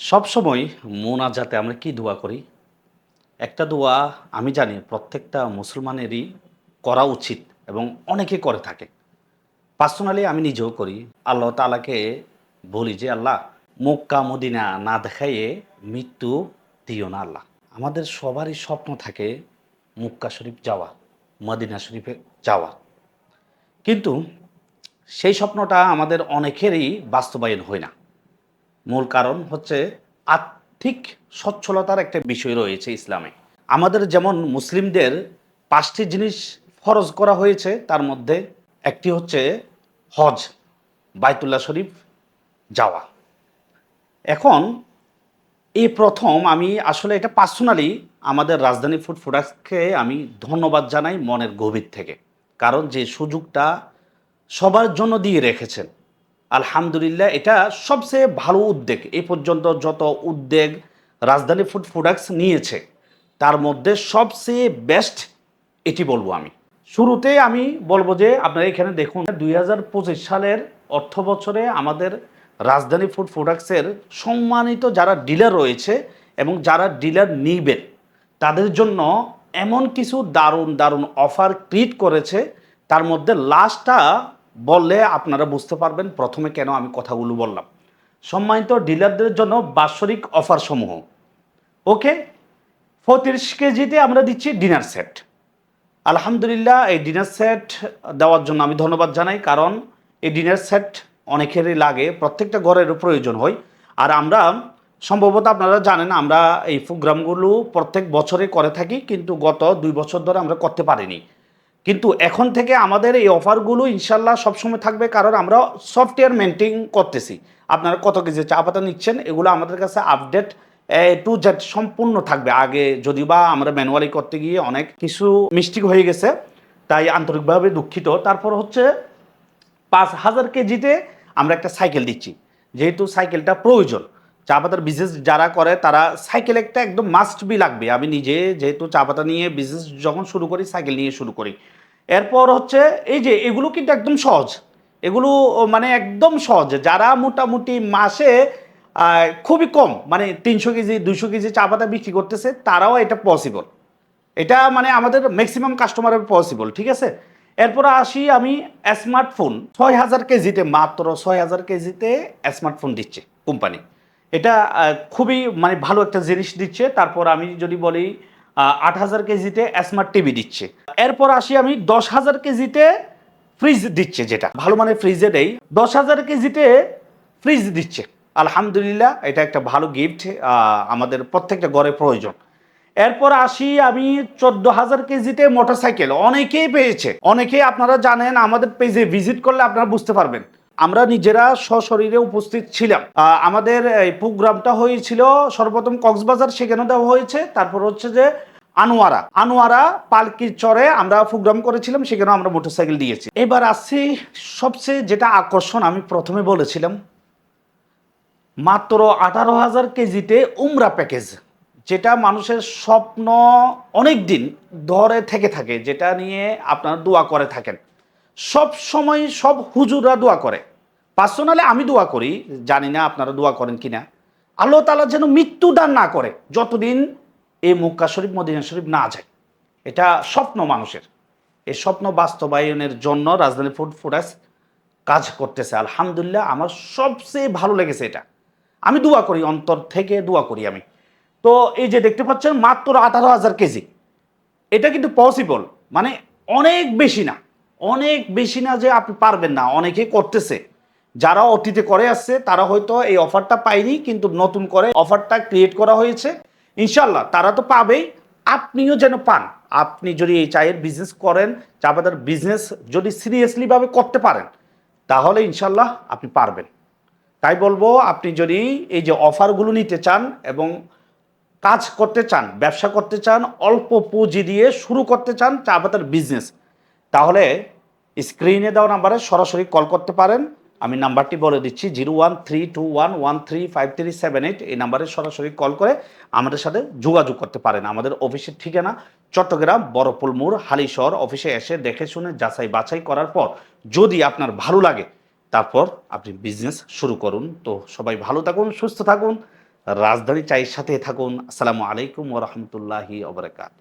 সবসময় মোনাজাতে আমরা কি দোয়া করি? একটা দোয়া আমি জানি প্রত্যেকটা মুসলমানেরই করা উচিত এবং অনেকে করে থাকে। পার্সোনালি আমি নিজেও করি। আল্লাহ তালাকে বলি যে, আল্লাহ, মক্কা, মদিনা না দেখাইয়ে মৃত্যু দিও না আল্লাহ। আমাদের সবারই স্বপ্ন থাকে মুক্কা শরীফ যাওয়া, মদিনা শরীফে যাওয়া। কিন্তু সেই স্বপ্নটা আমাদের অনেকেরই বাস্তবায়ন হয় না। মূল কারণ হচ্ছে আর্থিক সচ্ছলতার একটা বিষয় রয়েছে ইসলামে। আমাদের যেমন মুসলিমদের পাঁচটি জিনিস ফরজ করা হয়েছে, তার মধ্যে একটি হচ্ছে হজ, বাইতুল্লাহ শরীফ যাওয়া। এখন এই প্রথম আমি আসলে এটা পার্সোনালি আমাদের রাজধানী ফুড প্রোডাক্টসকে আমি ধন্যবাদ জানাই মনের গভীর থেকে। কারণ যে সুযোগটা সবার জন্য দিয়ে রেখেছেন আলহামদুলিল্লাহ, এটা সবচেয়ে ভালো উদ্যোগ। এ পর্যন্ত যত উদ্যোগ রাজধানী ফুড প্রোডাক্টস নিয়েছে, তার মধ্যে সবচেয়ে বেস্ট এটি বলব আমি। শুরুতে আমি বলব যে, আপনারা এখানে দেখুন, দুই হাজার পঁচিশ সালের অর্থ বছরে আমাদের রাজধানী ফুড প্রোডাক্টসের সম্মানিত যারা ডিলার রয়েছে এবং যারা ডিলার নিবেন তাদের জন্য এমন কিছু দারুণ দারুণ অফার ক্রিয়েট করেছে, তার মধ্যে লাস্টটা বললে আপনারা বুঝতে পারবেন প্রথমে কেন আমি কথাগুলো বললাম। সম্মানিত ডিলারদের জন্য বাৎসরিক অফার সমূহ। ওকে পঁয়ত্রিশ কেজিতে আমরা দিচ্ছি ডিনার সেট আলহামদুলিল্লাহ, এই ডিনার সেট দেওয়ার জন্য আমি ধন্যবাদ জানাই, কারণ এই ডিনার সেট অনেকেরই লাগে, প্রত্যেকটা ঘরেরও প্রয়োজন হয়। আর আমরা, সম্ভবত আপনারা জানেন, আমরা এই প্রোগ্রামগুলো প্রত্যেক বছরে করে থাকি, কিন্তু গত দুই বছর ধরে আমরা করতে পারিনি। কিন্তু এখন থেকে আমাদের এই অফারগুলো ইনশাল্লাহ সবসময় থাকবে, কারণ আমরা সফটওয়্যার মেনটেন করতেছি। আপনারা কত কেজি চা পাতা নিচ্ছেন, এগুলো আমাদের কাছে আপডেট টু জেড সম্পূর্ণ থাকবে। আগে যদি বা আমরা ম্যানুয়ালি করতে গিয়ে অনেক কিছু মিস্টেক হয়ে গেছে, তাই আন্তরিকভাবে দুঃখিত। তারপর হচ্ছে পাঁচ হাজার কেজিতে আমরা একটা সাইকেল দিচ্ছি। যেহেতু সাইকেলটা প্রয়োজন চা পাতার বিজনেস যারা করে, তারা সাইকেল একটা একদম মাস্ট বি লাগবে। আমি নিজে যেহেতু চা পাতা নিয়ে বিজনেস যখন শুরু করি সাইকেল নিয়ে শুরু করি। এরপর হচ্ছে এই যে, এগুলো কিন্তু একদম সহজ। এগুলো মানে একদম সহজ। যারা মোটামুটি মাসে খুবই কম মানে তিনশো কেজি দুশো কেজি চা পাতা বিক্রি করতেছে, তারাও এটা পসিবল এটা মানে আমাদের ম্যাক্সিমাম কাস্টমারের পসিবল ঠিক আছে? এরপর আসি আমি স্মার্টফোন ছয় হাজার কেজিতে, মাত্র ছয় হাজার কেজিতে স্মার্টফোন দিচ্ছে কোম্পানি এটা খুবই মানে ভালো একটা জিনিস দিচ্ছে। তারপর আমি যদি বলি আট হাজার কেজিতে স্মার্ট টিভি দিচ্ছে। এরপর আসি আমি, দশ হাজার কেজিতে ফ্রিজ দিচ্ছে যেটা। ভালো মানে ফ্রিজে দেই। দশ হাজার কেজিতে ফ্রিজ দিচ্ছে। আলহামদুলিল্লাহ, এটা একটা ভালো গিফট আমাদের প্রত্যেকটা ঘরে প্রয়োজন। এরপর আসি আমি, চোদ্দ হাজার কেজিতে মোটরসাইকেল অনেকেই পেয়েছে। অনেকেই আপনারা জানেন, আমাদের পেজে ভিজিট করলে আপনারা বুঝতে পারবেন। আমরা নিজেরা সশরীরে উপস্থিত ছিলাম। আমাদের এই প্রোগ্রামটা হয়েছিল সর্বপ্রথম কক্সবাজার সেখানে দেওয়া হয়েছে। তারপর হচ্ছে যে আনোয়ারা। আনোয়ারা পালকির চরে আমরা প্রোগ্রাম করেছিলাম, সেখানেও আমরা মোটরসাইকেল দিয়েছি। এবার আসছি সবচেয়ে যেটা আকর্ষণ, আমি প্রথমে বলেছিলাম, মাত্র আঠারো হাজার কেজিতে উমরা প্যাকেজ, যেটা মানুষের স্বপ্ন অনেক দিন ধরে থেকে থাকে, যেটা নিয়ে আপনারা দোয়া করে থাকেন। সব সময় সব হুজুররা দোয়া করে। পার্সোনালি আমি দোয়া করি, জানি না আপনারা দোয়া করেন কিনা। আল্লাহ তালা যেন মৃত্যুদান না করে, যতদিন এই মক্কা শরীফ, মদিনা শরীফ না যায়। এটা স্বপ্ন মানুষের। এই স্বপ্ন বাস্তবায়নের জন্য রাজধানী ফুড ফুডাস কাজ করতেছে। আলহামদুলিল্লাহ, আমার সবচেয়ে ভালো লেগেছে এটা। আমি দোয়া করি, অন্তর থেকে দোয়া করি আমি। তো এই যে দেখতে পাচ্ছেন, মাত্র আঠারো হাজার কেজি। এটা কিন্তু পসিবল মানে অনেক বেশি না। অনেক বেশি না যে আপনি পারবেন না অনেকে করতেছে। যারা অতীতে করে আসছে, তারা হয়তো এই অফারটা পায়নি, কিন্তু নতুন করে অফারটা ক্রিয়েট করা হয়েছে। ইনশাল্লাহ তারা তো পাবেই। আপনিও যেন পান। আপনি যদি এই চায়ের বিজনেস করেন, চা পাতার বিজনেস যদি সিরিয়াসলিভাবে করতে পারেন, তাহলে ইনশাল্লাহ আপনি পারবেন। তাই বলব, আপনি যদি এই যে অফারগুলো নিতে চান এবং কাজ করতে চান, ব্যবসা করতে চান, অল্প পুঁজি দিয়ে শুরু করতে চান চা পাতার বিজনেস তাহলে স্ক্রিনে দেওয়া নাম্বারে সরাসরি কল করতে পারেন। আমি নাম্বারটি বলে দিচ্ছি, zero one three two one one three five three seven eight. এই নাম্বারে সরাসরি কল করে আমাদের সাথে যোগাযোগ করতে পারেন। আমাদের অফিসের ঠিকানা চট্টগ্রাম, বড়পুল মোড়, হালিশহর। অফিসে এসে দেখে শুনে যাচাই বাছাই করার পর যদি আপনার ভালো লাগে, তারপর আপনি বিজনেস শুরু করুন। তো সবাই ভালো থাকুন, সুস্থ থাকুন। রাজধানী চায়ের সাথে থাকুন। আসসালামু আলাইকুম ওরহমতুল্লাহি ওবরাকাত